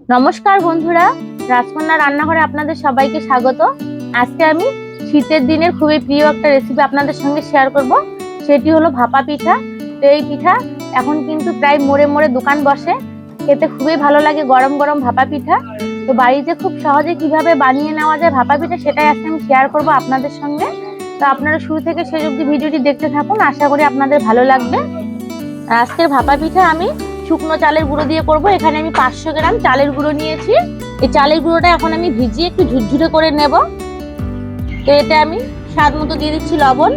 নমস্কার বন্ধুরা, রাজকন্যা রান্নাঘরে আপনাদের সবাইকে স্বাগত। আজকে আমি শীতের দিনের খুবই প্রিয় একটা রেসিপি আপনাদের সঙ্গে শেয়ার করব। সেটি হলো ভাপা পিঠা। তো এই পিঠা এখন কিন্তু প্রায় মোড়ে মোড়ে দোকান বসে। খেতে খুবই ভালো লাগে গরম গরম ভাপা পিঠা। তো বাড়িতে খুব সহজে কীভাবে বানিয়ে নেওয়া যায় ভাপা পিঠা সেটাই আজকে আমি শেয়ার করব আপনাদের সঙ্গে। তো আপনারা শুরু থেকে শেষ অবধি ভিডিওটি দেখতে থাকুন। আশা করি আপনাদের ভালো লাগবে। আজকের ভাপা পিঠা আমি শুকনো চালের গুঁড়ো দিয়ে করব। এখানে আমি পাঁচশো গ্রাম চালের গুঁড়ো নিয়েছি। এই চালের গুঁড়োটা এখন আমি ভিজিয়ে একটু ঝুরঝুরে করে নেব। তো এতে আমি স্বাদ মতো দিয়ে দিচ্ছি লবণ।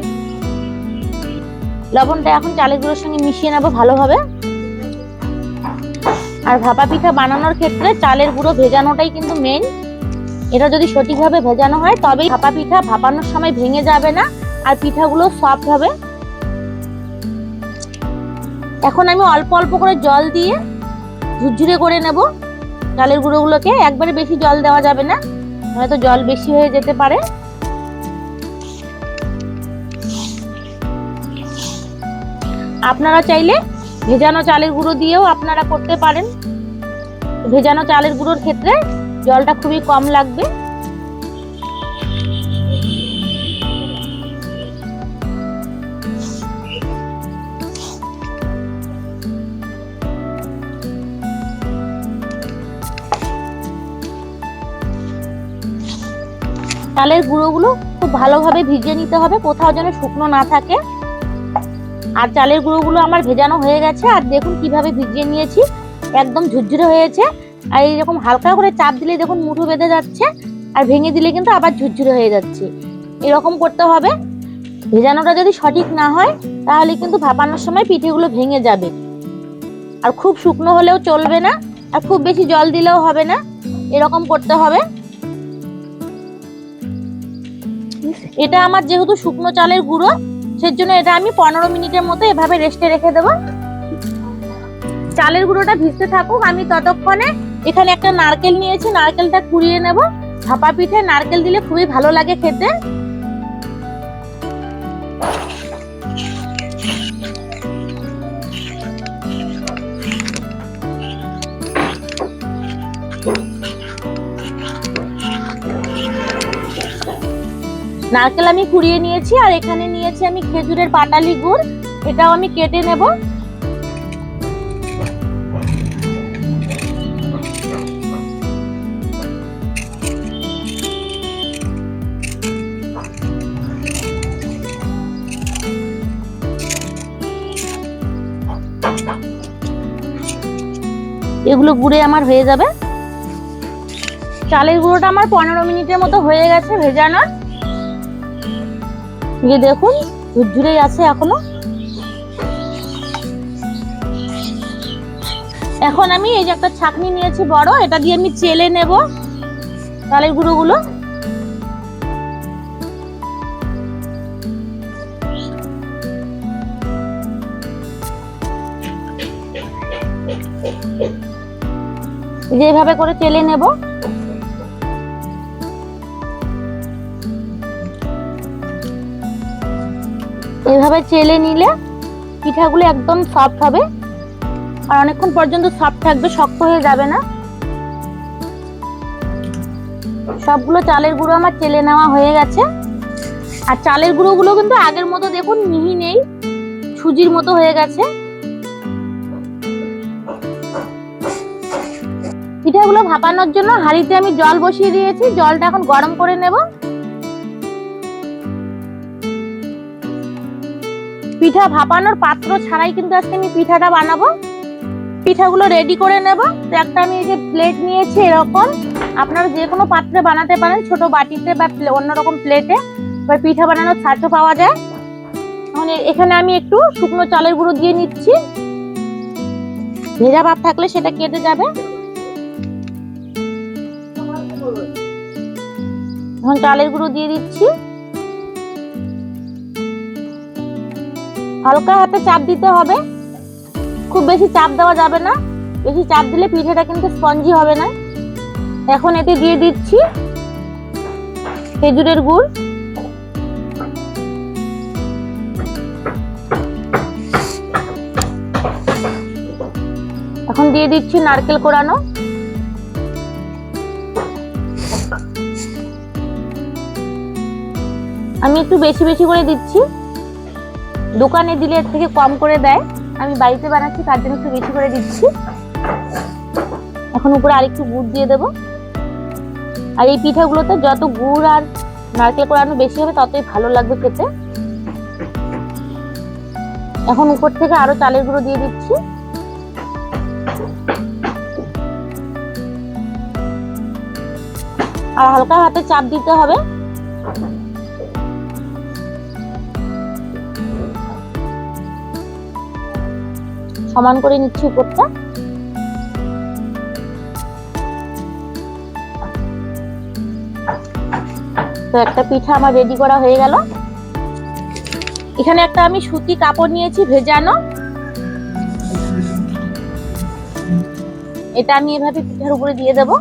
লবণটা এখন চালের গুঁড়োর সঙ্গে মিশিয়ে নেব ভালোভাবে। আর ভাপা পিঠা বানানোর ক্ষেত্রে চালের গুঁড়ো ভেজানোটাই কিন্তু মেন এটা যদি সঠিকভাবে ভেজানো হয়, তবেই ভাপা পিঠা ভাপানোর সময় ভেঙে যাবে না, আর পিঠাগুলো সফট হবে। এখন আমি অল্প অল্প করে জল দিয়ে ঝুরঝুরে করে নেব। চালের গুঁড়োগুলোকে। একবারে বেশি জল দেওয়া যাবে না। হয়তো জল বেশি হয়ে যেতে পারে। আপনারা চাইলে ভেজানো চালের গুঁড়ো দিয়েও আপনারা করতে পারেন। ভেজানো চালের গুঁড়োর ক্ষেত্রে জলটা খুবই কম লাগবে। চালের গুঁড়োগুলো খুব ভালোভাবে ভিজিয়ে নিতে হবে, কোথাও যেন শুকনো না থাকে। আর চালের গুঁড়োগুলো আমার ভেজানো হয়ে গেছে, আর দেখুন কীভাবে ভিজিয়ে নিয়েছি, একদম ঝুরঝুরে হয়েছে। আর এইরকম হালকা করে চাপ দিলে দেখুন মুঠো বেঁধে যাচ্ছে, আর ভেঙে দিলে কিন্তু আবার ঝুরঝুরে হয়ে যাচ্ছে। এরকম করতে হবে। ভেজানোটা যদি সঠিক না হয়, তাহলে কিন্তু ভাপানোর সময় পিঠেগুলো ভেঙে যাবে। আর খুব শুকনো হলেও চলবে না, আর খুব বেশি জল দিলেও হবে না। এরকম করতে হবে। এটা আমার যেহেতু শুকনো চালের গুঁড়ো, সেজন্য এটা আমি পনেরো মিনিটের মতো এভাবে রেস্টে রেখে দেব। চালের গুঁড়োটা ভিজতে থাকুক, আমি ততক্ষণে এখানে একটা নারকেল নিয়েছি, নারকেলটা কুড়িয়ে নেব। ভাপা পিঠে নারকেল দিলে খুবই ভালো লাগে খেতে। নারকেল আমি কুড়িয়ে নিয়েছি, আর এখানে নিয়েছি আমি খেজুরের পাটালি গুড়। এটাও আমি কেটে নেব। এগুলো গুড়ে আমার হয়ে যাবে। চালের গুঁড়োটা আমার পনেরো মিনিটের মতো হয়ে গেছে ভেজানোর। যে দেখুন ঝুরঝুরেই আছে এখনও। এখন আমি এই যে একটা ছাকনি নিয়েছি বড়, এটা দিয়ে আমি চেলে নেব চালের গুঁড়োগুলো। যেভাবে করে চেলে নেব। এভাবে চেলে নিলে পিঠাগুলো একদম সফট হবে। আর অনেকক্ষণ পর্যন্ত সফট থাকবে, শক্ত হয়ে যাবে না। সবগুলো চালের গুঁড়ো আমার চেলে নেওয়া হয়ে গেছে। আর চালের গুঁড়োগুলো কিন্তু আগের মতো দেখুন মিহি নেই, সুজির মতো হয়ে গেছে। পিঠাগুলো ভাপানোর জন্য হাঁড়িতে আমি জল বসিয়ে দিয়েছি, জলটা এখন গরম করে নেব। পিঠা ভাপানোর পাত্র ছাড়াই কিন্তু আজকে আমি পিঠাটা বানাবো। পিঠাগুলো রেডি করে নেব। তো একটা আমি এই যে প্লেট নিয়েছি এরকম। আপনারা যে কোনো পাত্রে বানাতে পারেন, ছোট বাটিতে বা অন্যরকম প্লেটে এবার পিঠা বানানোর ছাঁচও পাওয়া যায়। মানে এখানে আমি একটু শুকনো চালের গুঁড়ো দিয়ে নিচ্ছি। ভেজা ভাব থাকলে সেটা কেটে যাবে। এখন চালের গুঁড়ো দিয়ে দিচ্ছি। হালকা হাতে চাপ দিতে হবে। খুব বেশি চাপ দেওয়া যাবে না। বেশি চাপ দিলে পিঠাটা কিন্তু স্পঞ্জি হবে না। এখন এতে দিয়ে দিচ্ছি খেজুরের গুড়। এখন দিয়ে দিচ্ছি নারকেল কোরানো। আমি একটু বেশি বেশি করে দিচ্ছি। দোকানে দিলে এর থেকে কম করে দেয়। আমি বাড়িতে বানাচ্ছি, তার জন্য একটু বেশি করে দিচ্ছি। এখন উপরে আরেকটু গুড় দিয়ে দেবো। আর এই পিঠাগুলোতে যত গুড় আর নারকেল কোড়ানো বেশি হবে, ততই ভালো লাগবে খেতে। এখন উপর থেকে আরও চালের গুঁড়ো দিয়ে দিচ্ছি। আর হালকা হাতে চাপ দিতে হবে। সমান করে নিচ্ছি উপরটা। তো একটা পিঠা আমার রেডি করা হয়ে গেল। এখানে একটা আমি সুতি কাপড় নিয়েছি ভেজানো। এটা আমি এভাবে পিঠার উপরে দিয়ে দেব।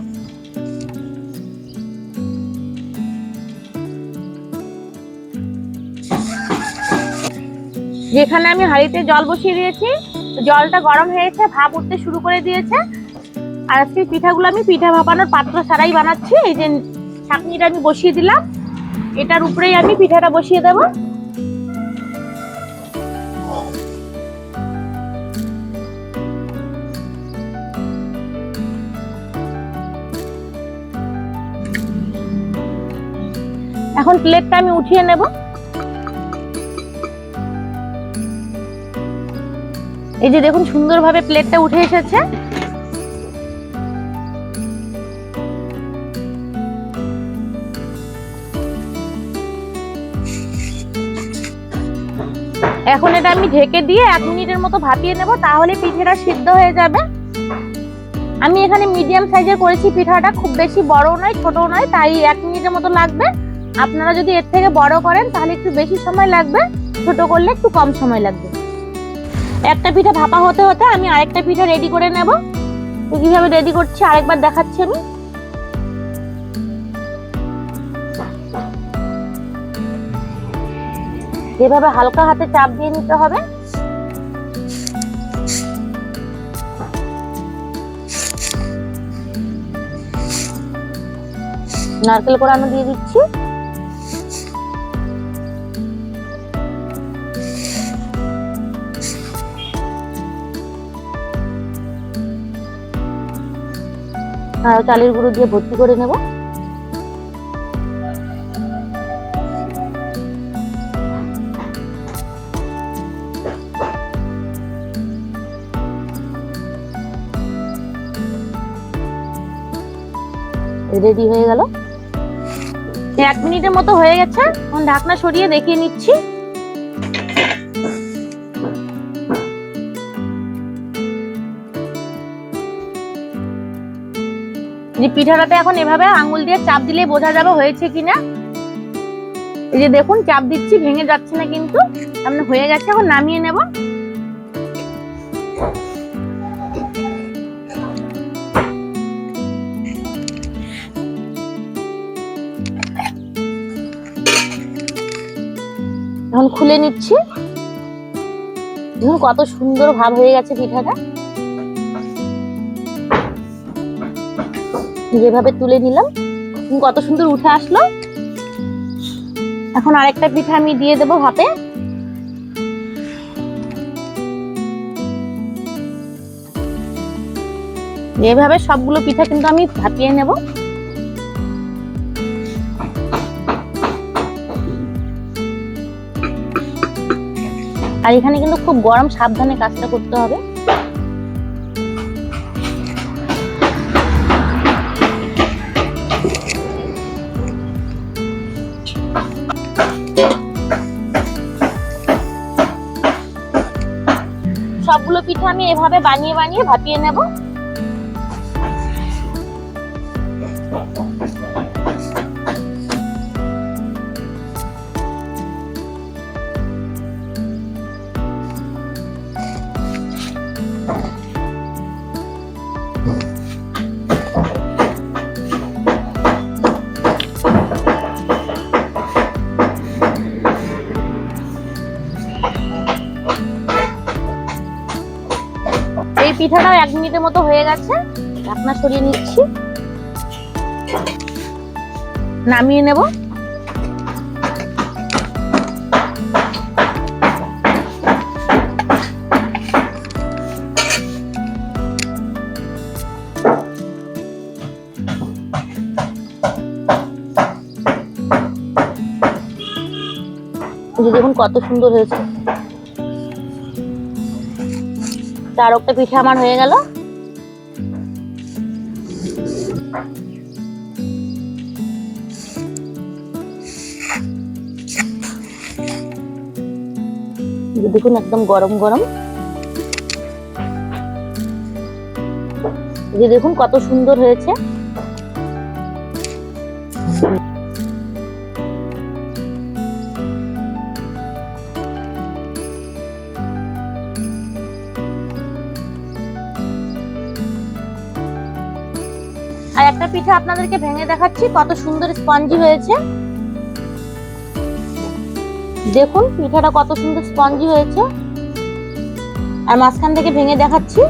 যেখানে আমি হাঁড়িতে জল বসিয়ে দিয়েছি জলটা গরম হয়েছে, ভাপ উঠতে শুরু করে দিয়েছে। আর আজকে পিঠাগুলো আমি পিঠা ভাপানোর পাত্র ছাড়াই বানাচ্ছি। এই যে ছাঁকনিটা আমি বসিয়ে দিলাম। এটার উপরেই আমি পিঠাটা বসিয়ে দেবো। এখন প্লেটটা আমি উঠিয়ে নেব। এই যে দেখুন সুন্দরভাবে প্লেটটা উঠে এসেছে। এখন এটা আমি ঢেকে দিয়ে এক মিনিটের মতো ভাপিয়ে নেব, তাহলে পিঠেটা সিদ্ধ হয়ে যাবে। আমি এখানে মিডিয়াম সাইজের করেছি, পিঠাটা খুব বেশি বড় নয় ছোট নয়, তাই এক মিনিটের মতো লাগবে। আপনারা যদি এর থেকে বড় করেন, তাহলে একটু বেশি সময় লাগবে, ছোট করলে একটু কম সময় লাগবে। একটা পিঠা ভাপা হতে হতে আমি আরেকটা পিঠা রেডি করে নেব। কীভাবে রেডি করছি আরেকবার দেখাচ্ছি আমি। এভাবে হালকা হাতে চাপ দিয়ে নিতে হবে। নারকেল কোড়ানো দিয়ে দিচ্ছি। চালের গুঁড়ো দিয়ে ভর্তি করে নেব। রেডি হয়ে গেল। এক মিনিটের মতো হয়ে গেছে। এখন ঢাকনা সরিয়ে দেখিয়ে নিচ্ছি। যে পিঠাটাতে এখন এভাবে আঙুল দিয়ে চাপ দিলে বোঝা যাবে হয়েছে কিনা। এই যে দেখুন, চাপ দিচ্ছি, ভেঙে যাচ্ছে না কিন্তু। সামনে হয়ে গেছে, এখন নামিয়ে নেব। এখন খুলে নিচ্ছি। কত সুন্দর ভাব হয়ে গেছে পিঠাটা। যেভাবে তুলে নিলাম, কত সুন্দর উঠে আসলো। এখন আরেকটা পিঠা আমি দিয়ে দেবো ভাপে। এভাবে সবগুলো পিঠা কিন্তু আমি ভাপিয়ে নেব। আর এখানে কিন্তু খুব গরম সাবধানে কাজটা করতে হবে। সবগুলো পিঠা আমি এভাবে বানিয়ে বানিয়ে ভাপিয়ে নেব। পিঠাটাও এক মিনিটের মতো হয়ে গেছে। আপনার সরিয়ে নিচ্ছি। নামিয়ে নেব। দেখুন কত সুন্দর হয়েছে। চার একটা পিঠা আমার হয়ে গেল। দেখুন, একদম গরম গরম। যে দেখুন কত সুন্দর হয়েছে। আর একটা পিঠা আপনাদেরকে ভেঙে দেখাচ্ছি, কত সুন্দর স্পঞ্জি হয়েছে। দেখুন, পিঠাটা কত সুন্দর স্পঞ্জি হয়েছে। আর মাঝখান থেকে ভেঙে দেখাচ্ছি।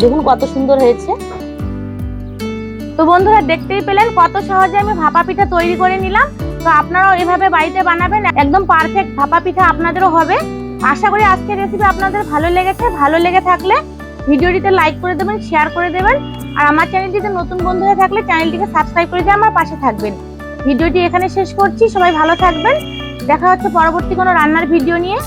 দেখুন, কত সুন্দর হয়েছে। তো বন্ধুরা, দেখতেই পেলেন কত সহজে আমি ভাপা পিঠা তৈরি করে নিলাম। তো আপনারাও এভাবে বাড়িতে বানাবেন, একদম পারফেক্ট ভাপা পিঠা আপনাদেরও হবে। আশা করি আজকের রেসিপি আপনাদের ভালো লেগেছে। ভালো লেগে থাকলে ভিডিওটিতে লাইক করে দেবেন শেয়ার করে দেবেন। আর আমার চ্যানেলটিতে নতুন বন্ধু হয়ে থাকলে চ্যানেলটিকে সাবস্ক্রাইব করে দিয়ে আমার পাশে থাকবেন। ভিডিওটি এখানে শেষ করছি। সবাই ভালো থাকবেন। দেখা হচ্ছে পরবর্তী কোনো রান্নার ভিডিও নিয়ে।